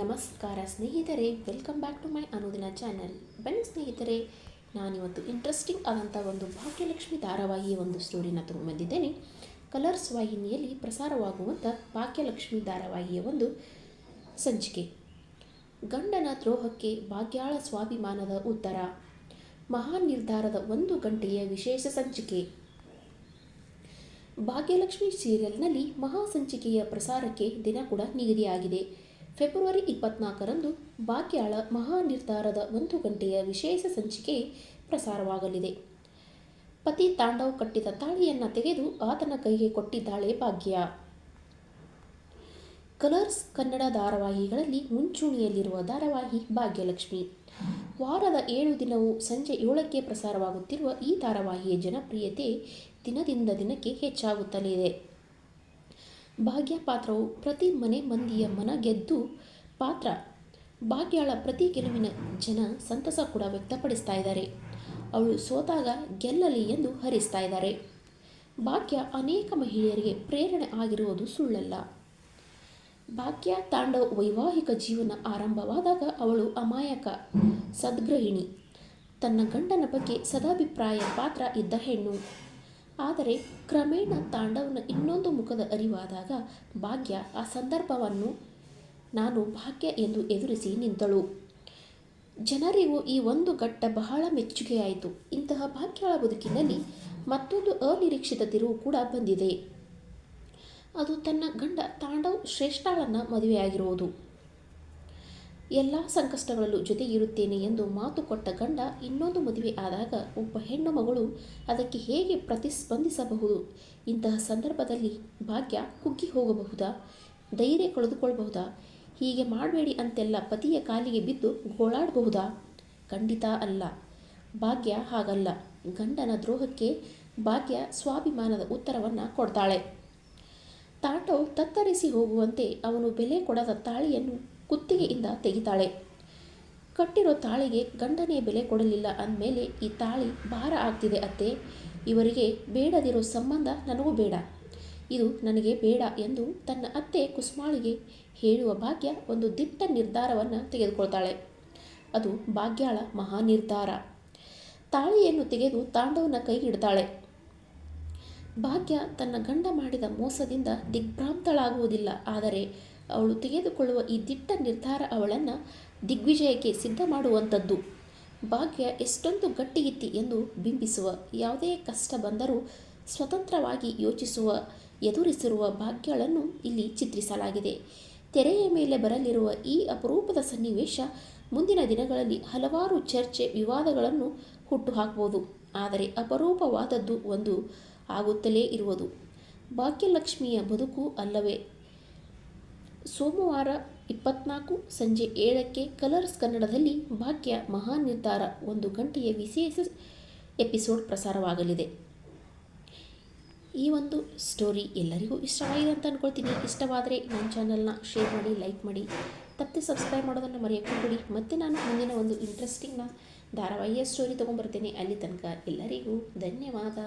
ನಮಸ್ಕಾರ ಸ್ನೇಹಿತರೆ welcome back to my ಅನುದಿನ ಚಾನಲ್ ಬನ್ನಿ ಸ್ನೇಹಿತರೆ, ನಾನಿವತ್ತು ಇಂಟ್ರೆಸ್ಟಿಂಗ್ ಆದಂಥ ಒಂದು ಭಾಗ್ಯಲಕ್ಷ್ಮಿ ಧಾರಾವಾಹಿಯ ಒಂದು ಸ್ಟೋರಿನ ತಗೊಂಡ್ಬಂದಿದ್ದೇನೆ ಕಲರ್ಸ್ ವಾಹಿನಿಯಲ್ಲಿ ಪ್ರಸಾರವಾಗುವಂಥ ಭಾಗ್ಯಲಕ್ಷ್ಮಿ ಧಾರಾವಾಹಿಯ ಒಂದು ಸಂಚಿಕೆ. ಗಂಡನ ದ್ರೋಹಕ್ಕೆ ಭಾಗ್ಯಾಳ ಸ್ವಾಭಿಮಾನದ ಉತ್ತರ. ಮಹಾನ್ ನಿರ್ಧಾರದ ಒಂದು ಗಂಟೆಯ ವಿಶೇಷ ಸಂಚಿಕೆ. ಭಾಗ್ಯಲಕ್ಷ್ಮಿ ಸೀರಿಯಲ್ನಲ್ಲಿ ಮಹಾ ಸಂಚಿಕೆಯ ಪ್ರಸಾರಕ್ಕೆ ದಿನ ಕೂಡ ನಿಗದಿಯಾಗಿದೆ. ಫೆಬ್ರವರಿ ಇಪ್ಪತ್ನಾಲ್ಕರಂದು ಭಾಗ್ಯಾಳ ಮಹಾ ನಿರ್ಧಾರದ ಒಂದು ಗಂಟೆಯ ವಿಶೇಷ ಸಂಚಿಕೆ ಪ್ರಸಾರವಾಗಲಿದೆ. ಪತಿ ತಾಂಡವ್ ಕಟ್ಟಿದ ತಾಳಿಯನ್ನು ತೆಗೆದು ಆತನ ಕೈಗೆ ಕೊಟ್ಟಿದ್ದಾಳೆ ಭಾಗ್ಯ. ಕಲರ್ಸ್ ಕನ್ನಡ ಧಾರಾವಾಹಿಗಳಲ್ಲಿ ಮುಂಚೂಣಿಯಲ್ಲಿರುವ ಧಾರಾವಾಹಿ ಭಾಗ್ಯಲಕ್ಷ್ಮಿ. ವಾರದ ಏಳು ದಿನವೂ ಸಂಜೆ ಏಳಕ್ಕೆ ಪ್ರಸಾರವಾಗುತ್ತಿರುವ ಈ ಧಾರಾವಾಹಿಯ ಜನಪ್ರಿಯತೆ ದಿನದಿಂದ ದಿನಕ್ಕೆ ಹೆಚ್ಚಾಗುತ್ತಲಿದೆ ಭಾಗ್ಯ ಪಾತ್ರವು ಪ್ರತಿ ಮನೆ ಮಂದಿಯ ಮನ ಗೆದ್ದು ಪಾತ್ರ. ಭಾಗ್ಯಳ ಪ್ರತಿ ಗೆಲುವಿನ ಜನ ಸಂತಸ ಕೂಡ ವ್ಯಕ್ತಪಡಿಸ್ತಾ ಇದ್ದಾರೆ. ಅವಳು ಸೋತಾಗ ಗೆಲ್ಲಲಿ ಎಂದು ಹರಿಸ್ತಾ ಇದ್ದಾರೆ. ಭಾಗ್ಯ ಅನೇಕ ಮಹಿಳೆಯರಿಗೆ ಪ್ರೇರಣೆ ಆಗಿರುವುದು ಸುಳ್ಳಲ್ಲ. ಭಾಗ್ಯ ತಾಂಡವ ವೈವಾಹಿಕ ಜೀವನ ಆರಂಭವಾದಾಗ ಅವಳು ಅಮಾಯಕ ಸದ್ಗೃಹಿಣಿ ತನ್ನ ಗಂಡನ ಬಗ್ಗೆ ಸದಾಭಿಪ್ರಾಯ ಪಾತ್ರ ಇದ್ದ ಹೆಣ್ಣು. ಆದರೆ ಕ್ರಮೇಣ ತಾಂಡವನ ಇನ್ನೊಂದು ಮುಖದ ಅರಿವಾದಾಗ ಭಾಗ್ಯ ಆ ಸಂದರ್ಭವನ್ನು ನಾನು ಭಾಗ್ಯ ಎಂದು ಎದುರಿಸಿ ನಿಂತಳು. ಜನರಿಗೂ ಈ ಒಂದು ಘಟ್ಟ ಬಹಳ ಮೆಚ್ಚುಗೆಯಾಯಿತು. ಇಂತಹ ಭಾಗ್ಯಳ ಬದುಕಿನಲ್ಲಿ ಮತ್ತೊಂದು ಅನಿರೀಕ್ಷಿತ ತಿರುವು ಕೂಡ ಬಂದಿದೆ. ಅದು ತನ್ನ ಗಂಡ ತಾಂಡವ್ ಶ್ರೇಷ್ಠಳನ್ನು ಮದುವೆಯಾಗಿರುವುದು. ಎಲ್ಲ ಸಂಕಷ್ಟಗಳಲ್ಲೂ ಜೊತೆ ಇರುತ್ತೇನೆ ಎಂದು ಮಾತು ಕೊಟ್ಟ ಗಂಡ ಇನ್ನೊಂದು ಮದುವೆ ಆದಾಗ ಒಬ್ಬ ಹೆಣ್ಣು ಮಗಳು ಅದಕ್ಕೆ ಹೇಗೆ ಪ್ರತಿಸ್ಪಂದಿಸಬಹುದು? ಇಂತಹ ಸಂದರ್ಭದಲ್ಲಿ ಭಾಗ್ಯ ಕುಗ್ಗಿ ಹೋಗಬಹುದಾ? ಧೈರ್ಯ ಕಳೆದುಕೊಳ್ಳಬಹುದಾ ಹೀಗೆ ಮಾಡಬೇಡಿ ಅಂತೆಲ್ಲ ಪತಿಯ ಕಾಲಿಗೆ ಬಿದ್ದು ಗೋಳಾಡಬಹುದಾ? ಖಂಡಿತ ಅಲ್ಲ. ಭಾಗ್ಯ ಹಾಗಲ್ಲ. ಗಂಡನ ದ್ರೋಹಕ್ಕೆ ಭಾಗ್ಯ ಸ್ವಾಭಿಮಾನದ ಉತ್ತರವನ್ನು ಕೊಡ್ತಾಳೆ. ತಾಟೋ ತತ್ತರಿಸಿ ಹೋಗುವಂತೆ ಅವನು ಬೆಲೆ ಕೊಡದ ತಾಳಿಯನ್ನು ಕುತ್ತಿಗೆಯಿಂದ ತೆಗಿತಾಳೆ. ಕಟ್ಟಿರೋ ತಾಳಿಗೆ ಗಂಡನೇ ಬೆಲೆ ಕೊಡಲಿಲ್ಲ ಅಂದಮೇಲೆ ಈ ತಾಳಿ ಭಾರ ಆಗ್ತಿದೆ ಅತ್ತೆ. ಇವರಿಗೆ ಬೇಡದಿರೋ ಸಂಬಂಧ ನನಗೂ ಬೇಡ. ಇದು ನನಗೆ ಬೇಡ ಎಂದು ತನ್ನ ಅತ್ತೆ ಕುಸ್ಮಾಳಿಗೆ ಹೇಳುವ ಭಾಗ್ಯ ಒಂದು ದಿಟ್ಟ ನಿರ್ಧಾರವನ್ನು ತೆಗೆದುಕೊಳ್ತಾಳೆ. ಅದು ಭಾಗ್ಯಾಳ ಮಹಾ ನಿರ್ಧಾರ ತಾಳಿಯನ್ನು ತೆಗೆದು ತಾಂಡವನ ಕೈಗಿಡ್ತಾಳೆ. ಭಾಗ್ಯ ತನ್ನ ಗಂಡ ಮಾಡಿದ ಮೋಸದಿಂದ ದಿಗ್ಭ್ರಾಂತಳಾಗುವುದಿಲ್ಲ, ಆದರೆ ಅವಳು ತೆಗೆದುಕೊಳ್ಳುವ ಈ ದಿಟ್ಟ ನಿರ್ಧಾರ ಅವಳನ್ನು ದಿಗ್ವಿಜಯಕ್ಕೆ ಸಿದ್ಧ ಮಾಡುವಂಥದ್ದು. ಭಾಗ್ಯ ಎಷ್ಟೊಂದು ಗಟ್ಟಿಗಿತ್ತಿ ಎಂದು ಬಿಂಬಿಸುವ, ಯಾವುದೇ ಕಷ್ಟ ಬಂದರೂ ಸ್ವತಂತ್ರವಾಗಿ ಯೋಚಿಸುವ, ಎದುರಿಸಿರುವ ಭಾಗ್ಯಗಳನ್ನು ಇಲ್ಲಿ ಚಿತ್ರಿಸಲಾಗಿದೆ. ತೆರೆಯ ಮೇಲೆ ಬರಲಿರುವ ಈ ಅಪರೂಪದ ಸನ್ನಿವೇಶ ಮುಂದಿನ ದಿನಗಳಲ್ಲಿ ಹಲವಾರು ಚರ್ಚೆ, ವಿವಾದಗಳನ್ನು ಹುಟ್ಟುಹಾಕಬಹುದು. ಆದರೆ ಅಪರೂಪವಾದದ್ದು ಒಂದು ಆಗುತ್ತಲೇ ಇರುವುದು. ಭಾಗ್ಯಲಕ್ಷ್ಮಿಯ ಬದುಕು ಅಲ್ಲವೇ? ಸೋಮವಾರ ಇಪ್ಪತ್ನಾಲ್ಕು ಸಂಜೆ ಏಳಕ್ಕೆ ಕಲರ್ಸ್ ಕನ್ನಡದಲ್ಲಿ ಭಾಗ್ಯ ಮಹಾನ್ ನಿರ್ಧಾರ ಒಂದು ಗಂಟೆಯ ವಿಶೇಷ ಎಪಿಸೋಡ್ ಪ್ರಸಾರವಾಗಲಿದೆ. ಈ ಒಂದು ಸ್ಟೋರಿ ಎಲ್ಲರಿಗೂ ಇಷ್ಟವಾಗಿದೆ ಅಂತ ಅಂದ್ಕೊಳ್ತೀನಿ ಇಷ್ಟವಾದರೆ ನನ್ನ ಚಾನಲ್ನ ಶೇರ್ ಮಾಡಿ, ಲೈಕ್ ಮಾಡಿ ತಪ್ಪದೆ ಸಬ್ಸ್ಕ್ರೈಬ್ ಮಾಡೋದನ್ನು ಮರೆಯೋಕ್ಕೋಗ್ಬಿಡಿ ಮತ್ತೆ ನಾನು ಮುಂದಿನ ಒಂದು ಇಂಟ್ರೆಸ್ಟಿಂಗ್ನ ಧಾರಾವಾಹಿಯ ಸ್ಟೋರಿ ತೊಗೊಂಬರ್ತೇನೆ ಅಲ್ಲಿ ತನಕ ಎಲ್ಲರಿಗೂ ಧನ್ಯವಾದ.